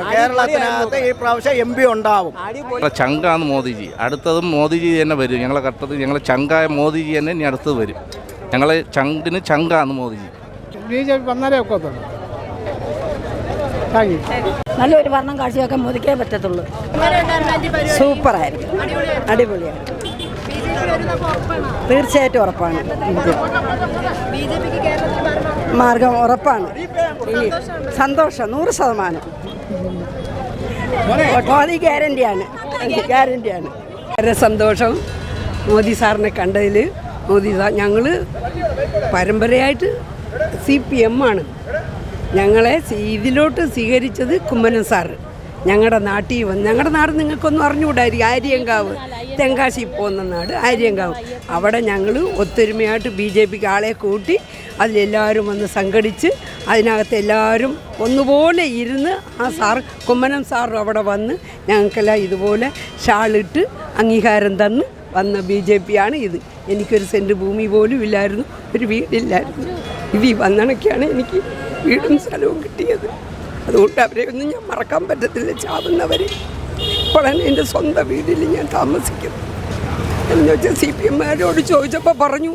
കേരളത്തിനകത്ത് ഈ പ്രാവശ്യം M P ഉണ്ടാവും. ചങ്കാണ് മോദിജി. അടുത്തതും മോദിജി തന്നെ വരും. ഞങ്ങളെ കട്ടത്ത് ഞങ്ങളെ ചങ്കായ മോദിജി തന്നെ ഇനി അടുത്തത് വരും. ഞങ്ങളെ ചങ്കിന് ചങ്കാണ് മോദിജി. ബി ജെ പി വന്നാലേ ഒക്കത്തുള്ളൂ. നല്ലൊരു ഭരണം കാഴ്ചയൊക്കെ മോദിക്കേ പറ്റത്തുള്ളൂ. സൂപ്പറായിരിക്കും. അടിപൊളിയാണ് തീർച്ചയായിട്ടും ഉറപ്പാണ്. മാർഗം ഉറപ്പാണ്. സന്തോഷം നൂറ് ശതമാനം. മോദി ഗ്യാരണ്ടിയാണ്. ഗ്യാരണ്ടിയാണ്. വളരെ സന്തോഷം മോദി സാറിനെ കണ്ടതിൽ മോദി സാർ ഞങ്ങൾ പരമ്പരയായിട്ട് സി പി എം ആണ്. ഞങ്ങളെ ഇതിലോട്ട് സ്വീകരിച്ചത് കുമ്മനം സാറ്. ഞങ്ങളുടെ നാട്ടിൽ വന്ന് ഞങ്ങളുടെ നാട് നിങ്ങൾക്കൊന്നും അറിഞ്ഞുകൂടായിരിക്കും. ആര്യങ്കാവ് തെങ്കാശി പോകുന്ന നാട് ആര്യങ്കാവ്. അവിടെ ഞങ്ങൾ ഒത്തൊരുമയായിട്ട് ബി ജെ പിക്ക് ആളെ കൂട്ടി അതിലെല്ലാവരും വന്ന് സംഘടിച്ച് അതിനകത്ത് എല്ലാവരും ഒന്നുപോലെ ഇരുന്ന് ആ സാർ കുമ്മനം സാറും അവിടെ വന്ന് ഞങ്ങൾക്കെല്ലാം ഇതുപോലെ ഷാളിട്ട് അംഗീകാരം തന്ന് വന്ന ബി ജെ പി ആണ് ഇത്. എനിക്കൊരു സെന്റ് ഭൂമി പോലും ഇല്ലായിരുന്നു. ഒരു വീടില്ലായിരുന്നു. ഇത് വന്നണക്കാണ് എനിക്ക് വീടും സ്ഥലവും കിട്ടിയത്. അതുകൊണ്ട് അവരെ ഒന്നും ഞാൻ മറക്കാൻ പറ്റത്തില്ല. ചാവുന്നവരെ. ഇപ്പോഴാണ് എന്റെ സ്വന്തം വീട്ടിൽ ഞാൻ താമസിക്കുന്നത്. എന്ന് വെച്ചാൽ സി പി എമ്മാരോട് ചോദിച്ചപ്പോൾ പറഞ്ഞു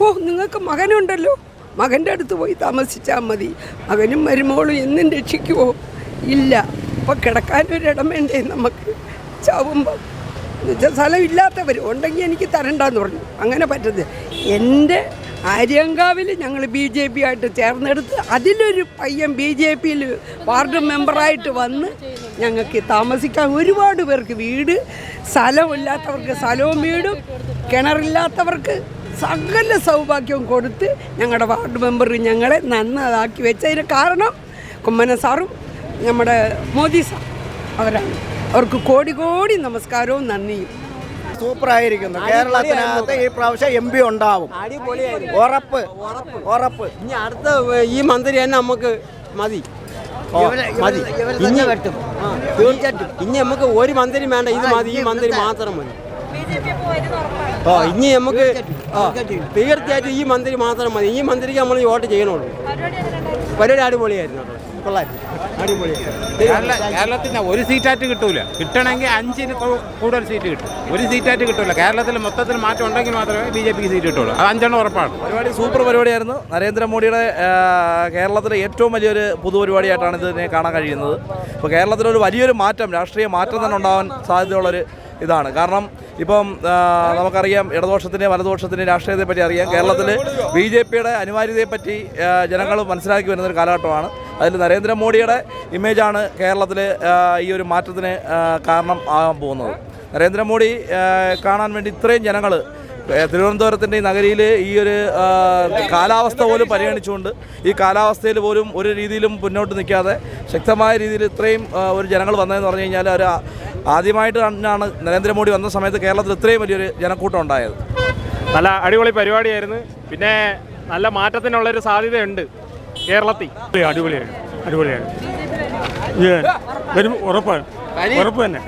ഓ നിങ്ങൾക്ക് മകനുണ്ടല്ലോ. മകന്റെ അടുത്ത് പോയി താമസിച്ചാൽ മതി. മകനും മരുമോളും എന്നും രക്ഷിക്കുമോ ഇല്ല. അപ്പോൾ കിടക്കാനൊരിടം വേണ്ടേ നമുക്ക്? ചാവുമ്പോൾ സ്ഥലമില്ലാത്തവർ ഉണ്ടെങ്കിൽ എനിക്ക് തരണ്ടെന്ന് പറഞ്ഞു. അങ്ങനെ പറ്റത്തില്ല. എന്റെ ആര്യങ്കാവിൽ ഞങ്ങൾ ബി ജെ പി ആയിട്ട് ചേർന്നെടുത്ത് അതിലൊരു പയ്യൻ ബി ജെ പിയിൽ വാർഡ് മെമ്പറായിട്ട് വന്ന് ഞങ്ങൾക്ക് താമസിക്കാൻ ഒരുപാട് പേർക്ക് വീട് സ്ഥലമില്ലാത്തവർക്ക് സ്ഥലവും വീടും കിണറില്ലാത്തവർക്ക് സകല സൗഭാഗ്യവും കൊടുത്ത് ഞങ്ങളുടെ വാർഡ് മെമ്പർ ഞങ്ങളെ നന്നതാക്കി വെച്ചതിന് കാരണം കുമ്മന സാറും നമ്മുടെ മോദി സാർ അവരാണ്. അവർക്ക് കോടി കോടി നമസ്കാരവും നന്ദിയും. സൂപ്പറായിരിക്കുന്നു. കേരളത്തിനകത്ത് ഈ പ്രാവശ്യം എം പി ഉണ്ടാവും. ഉറപ്പ് ഉറപ്പ്. ഇനി അടുത്ത ഈ മന്ത്രി തന്നെ നമുക്ക് മതി. മതി. ഇനി ആ, തീർച്ചയായിട്ടും. ഇനി നമുക്ക് ഒരു മന്ത്രി വേണ്ട. ഇത് മതി. ഈ മന്ത്രി മാത്രം മതി. ഓ ഇനി നമുക്ക് തീർച്ചയായിട്ടും. ഈ മന്ത്രി മാത്രം മതി. ഈ മന്ത്രിക്ക് നമ്മൾ വോട്ട് ചെയ്യണുള്ളൂ. പരിപാടി അടിപൊളിയായിരുന്നു കേട്ടോ. കൊള്ളായിരുന്നു അടിപൊളിയായിരുന്നു. കേരളത്തിന് ഒരു സീറ്റായിട്ട് കിട്ടൂല. കിട്ടണമെങ്കിൽ അഞ്ചിന് കൂടുതൽ സീറ്റ് കിട്ടും. ഒരു സീറ്റായിട്ട് കിട്ടൂല. കേരളത്തിൽ മൊത്തത്തിൽ മാറ്റം ഉണ്ടെങ്കിൽ മാത്രമേ ബി ജെ പിക്ക് സീറ്റ് കിട്ടുള്ളൂ. അത് അഞ്ചെണ്ണം ഉറപ്പാണ്. പരിപാടി സൂപ്പർ പരിപാടിയായിരുന്നു. നരേന്ദ്രമോദിയുടെ കേരളത്തിലെ ഏറ്റവും വലിയൊരു പൊതുപരിപാടിയായിട്ടാണ് ഇതിനെ കാണാൻ കഴിയുന്നത്. ഇപ്പോൾ കേരളത്തിലൊരു വലിയൊരു മാറ്റം രാഷ്ട്രീയ മാറ്റം തന്നെ ഉണ്ടാവാൻ സാധ്യതയുള്ളൊരു ഇതാണ്. കാരണം ഇപ്പം നമുക്കറിയാം ഇടതുപക്ഷത്തിന്റെ വലതുപക്ഷത്തിന്റെ രാഷ്ട്രീയത്തെപ്പറ്റി അറിയാം. കേരളത്തിൽ ബി ജെ പിയുടെ അനിവാര്യതയെപ്പറ്റി ജനങ്ങൾ മനസ്സിലാക്കി വരുന്നൊരു കാലഘട്ടമാണ്. അതിൽ നരേന്ദ്രമോദിയുടെ ഇമേജാണ് കേരളത്തിൽ ഈ ഒരു മാറ്റത്തിന് കാരണം ആകാൻ പോകുന്നത്. നരേന്ദ്രമോദി കാണാൻ വേണ്ടി ഇത്രയും ജനങ്ങൾ തിരുവനന്തപുരത്തിന്റെ ഈ നഗരിയിൽ ഈ ഒരു കാലാവസ്ഥ പോലും പരിഗണിച്ചുകൊണ്ട് ഈ കാലാവസ്ഥയിൽ പോലും ഒരു രീതിയിലും മുന്നോട്ട് നിൽക്കാതെ ശക്തമായ രീതിയിൽ ഇത്രയും ഒരു ജനങ്ങൾ വന്നതെന്ന് പറഞ്ഞു കഴിഞ്ഞാൽ ഒരു ആദ്യമായിട്ട് തന്നെയാണ് നരേന്ദ്രമോദി വന്ന സമയത്ത് കേരളത്തിൽ ഇത്രയും വലിയൊരു ജനക്കൂട്ടം ഉണ്ടായത്. നല്ല അടിപൊളി പരിപാടിയായിരുന്നു. പിന്നെ നല്ല മാറ്റത്തിനുള്ളൊരു സാധ്യതയുണ്ട്. കേരളത്തിൽ. അടിപൊളിയാണ്. അടിപൊളിയാണ് വരും ഉറപ്പാണ്. ഉറപ്പ് തന്നെ.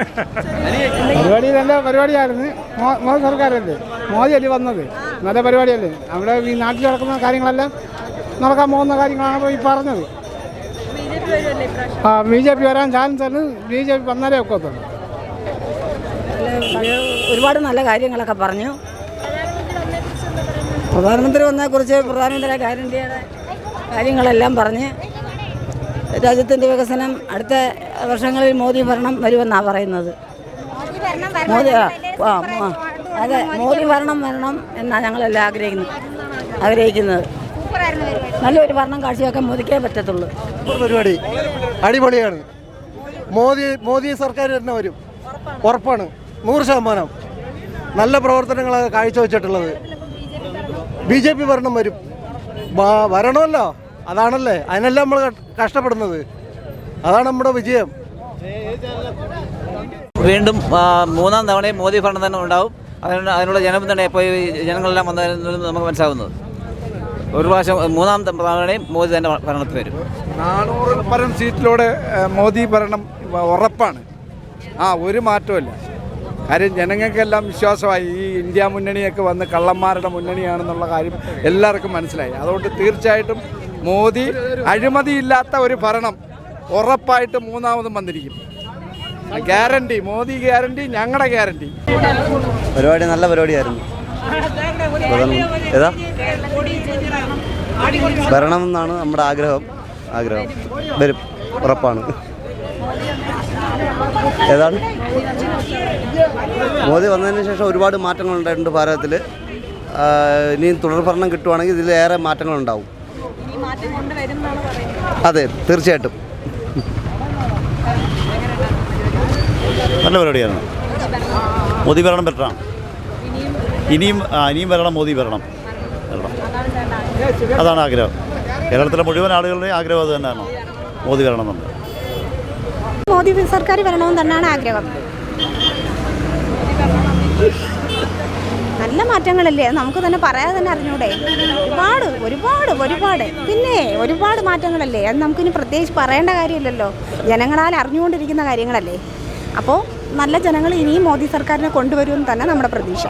പരിപാടി നല്ല പരിപാടിയായിരുന്നു. മോദി സർക്കാരല്ലേ? മോദി അല്ലേ വന്നത്? നല്ല പരിപാടിയല്ലേ? നമ്മുടെ ഈ നാട്ടിൽ നടക്കുന്ന കാര്യങ്ങളെല്ലാം നടക്കാൻ പോകുന്ന കാര്യങ്ങളാണ് ഈ പറഞ്ഞത്. ആ ബി ജെ പി വരാൻ ചാൻസ് ആണ്. ബി ജെ പി വന്നാലേ ഒക്കത്തുള്ളൂ. ഒരുപാട് നല്ല കാര്യങ്ങളൊക്കെ പറഞ്ഞു. പ്രധാനമന്ത്രി വന്നതിനെക്കുറിച്ച് പ്രധാനമന്ത്രി ഗ്യാരണ്ടിയുടെ കാര്യങ്ങളെല്ലാം പറഞ്ഞ് രാജ്യത്തിന്റെ വികസനം അടുത്ത വർഷങ്ങളിൽ മോദി ഭരണം വരുമെന്നാണ് പറയുന്നത്. മോദി ആ, ആ, ആ. അതെ മോദി ഭരണം വരണം എന്നാണ് ഞങ്ങളെല്ലാം ആഗ്രഹിക്കുന്നത്. ആഗ്രഹിക്കുന്നത് നല്ലൊരു ഭരണം കാഴ്ചവെക്കാൻ മോദിക്കേ പറ്റത്തുള്ളൂ. പരിപാടി. അടിപൊളിയാണ്. മോദി മോദി സർക്കാർ തന്നെ വരും. ഉറപ്പാണ്. നൂറ് ശതമാനം. നല്ല പ്രവർത്തനങ്ങളാണ് കാഴ്ചവെച്ചിട്ടുള്ളത്. ബി ജെ പി ഭരണം വരും. വരണമല്ലോ. അതാണല്ലേ. അതിനല്ല നമ്മൾ കഷ്ടപ്പെടുന്നത്. അതാണ് നമ്മുടെ വിജയം. വീണ്ടും മൂന്നാം തവണയും മോദി ഭരണം തന്നെ ഉണ്ടാവും. അതിനുള്ള അതിനുള്ള ജനപിന്തുണ ഇപ്പോൾ ഈ ജനങ്ങളെല്ലാം വന്നതിൽ നിന്ന് നമുക്ക് മനസ്സിലാവുന്നത്. ഒരു പ്രാവശ്യം മൂന്നാം തവണയും മോദി തന്നെ ഭരണത്തിൽ വരും. നാനൂറിൽ പരം സീറ്റിലൂടെ മോദി ഭരണം ഉറപ്പാണ്. ആ ഒരു മാറ്റമില്ല കാര്യം ജനങ്ങൾക്കെല്ലാം വിശ്വാസമായി. ഈ ഇന്ത്യ മുന്നണിയൊക്കെ വന്ന് കള്ളന്മാരുടെ മുന്നണിയാണെന്നുള്ള കാര്യം എല്ലാവർക്കും മനസ്സിലായി. അതുകൊണ്ട് തീർച്ചയായിട്ടും മോദി അഴിമതിയില്ലാത്ത ഒരു ഭരണം ഉറപ്പായിട്ട് മൂന്നാമതും വന്നിരിക്കും. ഗ്യാരണ്ടി മോദി ഗ്യാരണ്ടി ഞങ്ങളുടെ ഗ്യാരണ്ടി. പരിപാടി നല്ല പരിപാടിയായിരുന്നു. വരണം എന്നാണ് നമ്മുടെ ആഗ്രഹം. ആഗ്രഹം. വരും ഉറപ്പാണ്. ഏതാണ്? മോദി വന്നതിന് ശേഷം ഒരുപാട് മാറ്റങ്ങൾ ഉണ്ടായിട്ടുണ്ട് ഭാരതത്തിൽ. ഇനിയും തുടർ ഭരണം കിട്ടുവാണെങ്കിൽ ഇതിലേറെ മാറ്റങ്ങളുണ്ടാവും അതെ തീർച്ചയായിട്ടും. നല്ല പരിപാടിയായിരുന്നു. മോദി ഭരണം ബെറ്ററാണ്. ഇനിയും ഇനിയും വരണം മോദി ഭരണം. അതാണ് ആഗ്രഹം. കേരളത്തിലെ മുഴുവൻ ആളുകളുടെയും ആഗ്രഹം അത് തന്നെയാണ്. മോദി വരണം എന്നുള്ളത്. മോദി സർക്കാർ വരണമെന്ന് തന്നെയാണ് ആഗ്രഹം. നല്ല മാറ്റങ്ങളല്ലേ? നമുക്ക് തന്നെ പറയാതെ തന്നെ അറിഞ്ഞൂടെ? ഒരുപാട് ഒരുപാട് ഒരുപാട്. പിന്നെ ഒരുപാട് മാറ്റങ്ങളല്ലേ? അത് നമുക്കിനി പ്രത്യേകിച്ച് പറയേണ്ട കാര്യമില്ലല്ലോ. ജനങ്ങളാൽ അറിഞ്ഞുകൊണ്ടിരിക്കുന്ന കാര്യങ്ങളല്ലേ? അപ്പോൾ നല്ല ജനങ്ങൾ ഇനിയും മോദി സർക്കാരിനെ കൊണ്ടുവരുമെന്ന് തന്നെ നമ്മുടെ പ്രതീക്ഷ.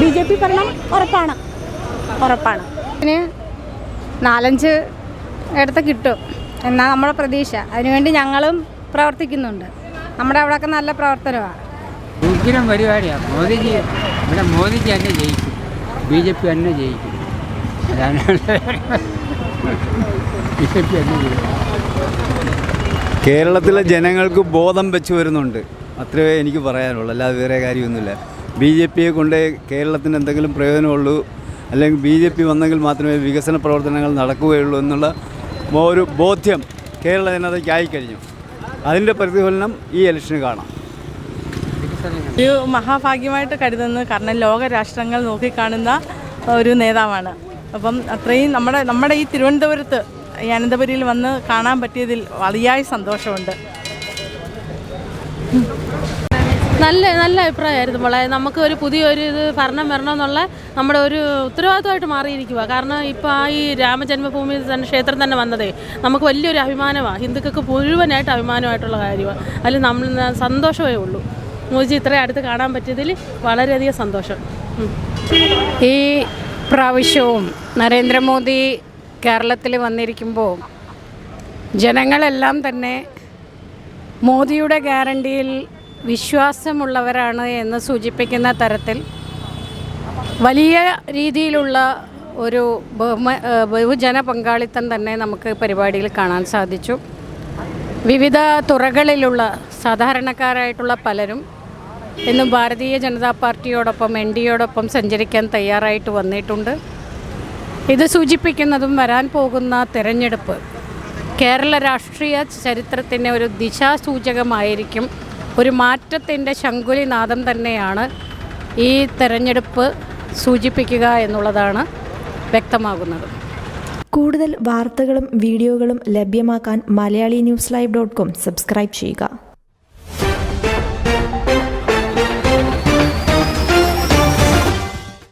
ബി ജെ പി ഭരണം ഉറപ്പാണ്. ഉറപ്പാണ്. പിന്നെ നാലഞ്ച് ഇടത്ത് കിട്ടും. എന്നാ നമ്മുടെ പ്രതീക്ഷ. അതിനുവേണ്ടി ഞങ്ങളും പ്രവർത്തിക്കുന്നുണ്ട്. നമ്മുടെ അവിടെയൊക്കെ നല്ല പ്രവർത്തനമാണ് ഉഗ്രം പരിപാടിയാണ് മോദിജി ഇവിടെ മോദിജി തന്നെ ജയിക്കും. ബി ജെ പി തന്നെ ജയിക്കും. അതാണ് ബി ജെ പി തന്നെ ജയിക്കും. കേരളത്തിലെ ജനങ്ങൾക്ക് ബോധം വെച്ച് വരുന്നുണ്ട്. അത്രയേ എനിക്ക് പറയാനുള്ളൂ. അല്ലാതെ വേറെ കാര്യമൊന്നുമില്ല. ബി ജെ പിയെ കൊണ്ട് കേരളത്തിന് എന്തെങ്കിലും പ്രയോജനമുള്ളൂ. അല്ലെങ്കിൽ ബി ജെ പി വന്നെങ്കിൽ മാത്രമേ വികസന പ്രവർത്തനങ്ങൾ നടക്കുകയുള്ളൂ എന്നുള്ള ഒരു ബോധ്യം കേരള ജനതയ്ക്ക് ആയിക്കഴിഞ്ഞു അതിന്റെ പ്രതിഫലനം ഈ ഇലക്ഷന് കാണാം. ഒരു മഹാഭാഗ്യമായിട്ട് കരുതുന്നത് കാരണം ലോക രാഷ്ട്രങ്ങൾ നോക്കിക്കാണുന്ന ഒരു നേതാവാണ്. അപ്പം അത്രയും നമ്മുടെ നമ്മുടെ ഈ തിരുവനന്തപുരത്ത് ഈ അനന്തപുരിയിൽ വന്ന് കാണാൻ പറ്റിയതിൽ വലിയ സന്തോഷമുണ്ട്. നല്ല നല്ല അഭിപ്രായമായിരുന്നു. മോളെ നമുക്ക് ഒരു പുതിയൊരു ഇത് ഭരണം വരണമെന്നുള്ള നമ്മുടെ ഒരു ഉത്തരവാദിത്തമായിട്ട് മാറിയിരിക്കുക കാരണം ഇപ്പോൾ ആ ഈ രാമജന്മഭൂമി തന്നെ ക്ഷേത്രം തന്നെ വന്നതേ നമുക്ക് വലിയൊരു അഭിമാനമാണ് ഹിന്ദുക്കൾക്ക് മുഴുവനായിട്ട് അഭിമാനമായിട്ടുള്ള കാര്യമാണ് അതിൽ നമ്മൾ സന്തോഷമേ ഉള്ളൂ. മോജി ഇത്രയും അടുത്ത് കാണാൻ പറ്റിയതിൽ വളരെയധികം സന്തോഷം. ഈ പ്രാവശ്യവും നരേന്ദ്രമോദി കേരളത്തിൽ വന്നിരിക്കുമ്പോൾ ജനങ്ങളെല്ലാം തന്നെ മോദിയുടെ ഗ്യാരണ്ടിയിൽ വിശ്വാസമുള്ളവരാണ് എന്ന് സൂചിപ്പിക്കുന്ന തരത്തിൽ വലിയ രീതിയിലുള്ള ഒരു ബഹുമ ബഹുജന പങ്കാളിത്തം തന്നെ നമുക്ക് പരിപാടിയിൽ കാണാൻ സാധിച്ചു. വിവിധ തുറകളിലുള്ള സാധാരണക്കാരായിട്ടുള്ള പലരും ഇന്നും ഭാരതീയ ജനതാ പാർട്ടിയോടൊപ്പം എൻ ഡിയോടൊപ്പം സഞ്ചരിക്കാൻ തയ്യാറായിട്ട് വന്നിട്ടുണ്ട്. ഇത് സൂചിപ്പിക്കുന്നതും വരാൻ പോകുന്ന തിരഞ്ഞെടുപ്പ് കേരള രാഷ്ട്രീയ ചരിത്രത്തിന്റെ ഒരു ദിശാസൂചകമായിരിക്കും ഒരു മാറ്റത്തിന്റെ ശങ്കുലിനാദം തന്നെയാണ് ഈ തെരഞ്ഞെടുപ്പ് സൂചിപ്പിക്കുക എന്നുള്ളതാണ് വ്യക്തമാകുന്നത്. കൂടുതൽ വാർത്തകളും വീഡിയോകളും ലഭ്യമാക്കാൻ Malayali news live dot com subscribe ചെയ്യുക.